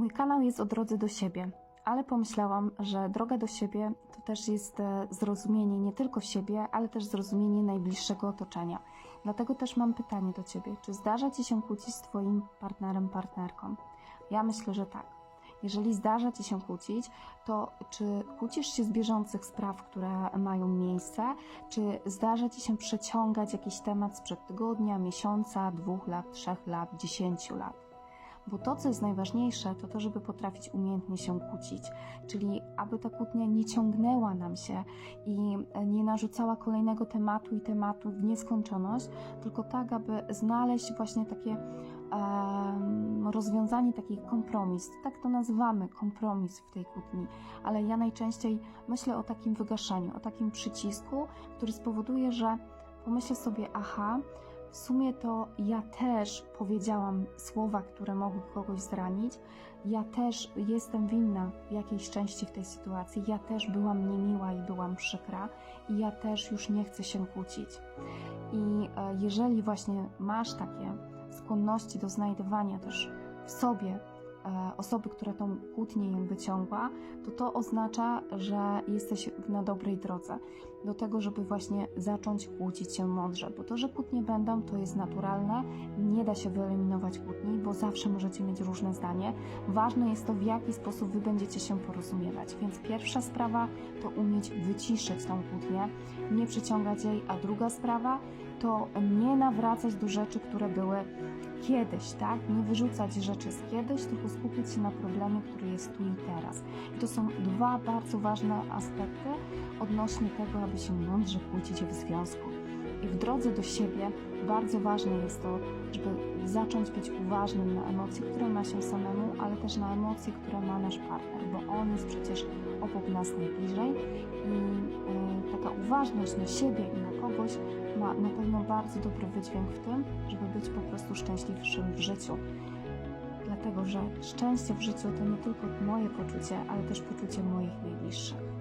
Mój kanał jest o drodze do siebie, ale pomyślałam, że droga do siebie to też jest e, zrozumienie nie tylko siebie, ale też zrozumienie najbliższego otoczenia. Dlatego też mam pytanie do Ciebie. Czy zdarza Ci się kłócić z Twoim partnerem, partnerką? Ja myślę, że tak. Jeżeli zdarza Ci się kłócić, to czy kłócisz się z bieżących spraw, które mają miejsce, czy zdarza Ci się przeciągać jakiś temat sprzed tygodnia, miesiąca, dwóch lat, trzech lat, dziesięciu lat? Bo to, co jest najważniejsze, to to, żeby potrafić umiejętnie się kłócić, czyli aby ta kłótnia nie ciągnęła nam się i nie narzucała kolejnego tematu i tematu w nieskończoność, tylko tak, aby znaleźć właśnie takie rozwiązanie, taki kompromis. Tak to nazywamy, kompromis w tej kłótni, ale ja najczęściej myślę o takim wygaszeniu, o takim przycisku, który spowoduje, że pomyślę sobie, aha, w sumie to ja też powiedziałam słowa, które mogły kogoś zranić. Ja też jestem winna w jakiejś części w tej sytuacji. Ja też byłam niemiła i byłam przykra, i ja też już nie chcę się kłócić. I e, jeżeli właśnie masz takie skłonności do znajdywania też w sobie e, osoby, która tą kłótnię ją wyciągła, to to oznacza, że jesteś na dobrej drodze do tego, żeby właśnie zacząć kłócić się mądrze, bo to, że kłótnie będą, to jest naturalne, nie da się wyeliminować kłótni, bo zawsze możecie mieć różne zdanie. Ważne jest to, w jaki sposób wy będziecie się porozumiewać, więc pierwsza sprawa to umieć wyciszyć tą kłótnię, nie przyciągać jej, a druga sprawa to nie nawracać do rzeczy, które były kiedyś, tak? Nie wyrzucać rzeczy z kiedyś, tylko skupić się na problemie, który jest tu i teraz. I to są dwa bardzo ważne aspekty odnośnie tego, aby się mądrze kłócić w związku. I w drodze do siebie bardzo ważne jest to, żeby zacząć być uważnym na emocje, które ma się samemu, ale też na emocje, które ma nasz partner, bo on jest przecież obok nas najbliżej i e, taka uważność na siebie i na kogoś ma na pewno bardzo dobry wydźwięk w tym, żeby być po prostu szczęśliwszym w życiu. Dlatego, że szczęście w życiu to nie tylko moje poczucie, ale też poczucie moich najbliższych.